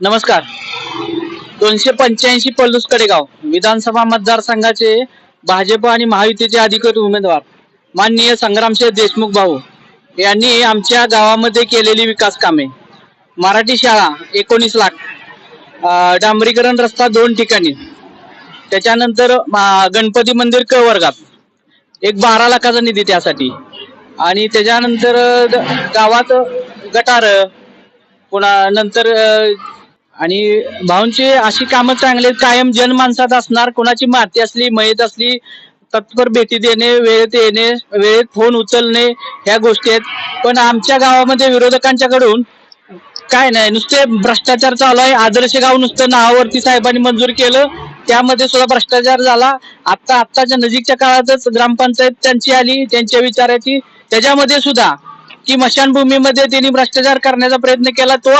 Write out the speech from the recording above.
नमस्कार. दोनशे पंच्याऐंशी पल्लूस कडेगाव विधानसभा मतदारसंघाचे भाजप आणि महायुतीचे अधिकृत उमेदवार माननीय संग्रामशेठ देशमुख भाऊ यांनी आमच्या गावामध्ये केलेली विकास कामे. मराठी शाळा एकोणीस लाख डांबरीकरण रस्ता दोन ठिकाणी त्याच्यानंतर गणपती मंदिर क वर्गात एक बारा लाखाचा निधी त्यासाठी आणि त्याच्यानंतर गावात गटार पुन्हा नंतर आणि भाऊंची अशी कामं चांगली कायम जनमानसात असणार कोणाची माती असली मयत असली तत्पर भेटी देणे वेळेत येणे वेळेत फोन उचलणे ह्या गोष्टी आहेत. पण आमच्या गावामध्ये विरोधकांच्याकडून काय नाही नुसते भ्रष्टाचार चालू आहे. आदर्श गाव नुसतं नावावरती साहेबांनी मंजूर केलं. त्यामध्ये सुद्धा भ्रष्टाचार झाला. आता आत्ताच्या नजीकच्या काळातच ग्रामपंचायत त्यांची आली त्यांच्या विचाराची. त्याच्यामध्ये सुद्धा की मशानभूमीमध्ये त्यांनी भ्रष्टाचार करण्याचा प्रयत्न केला तो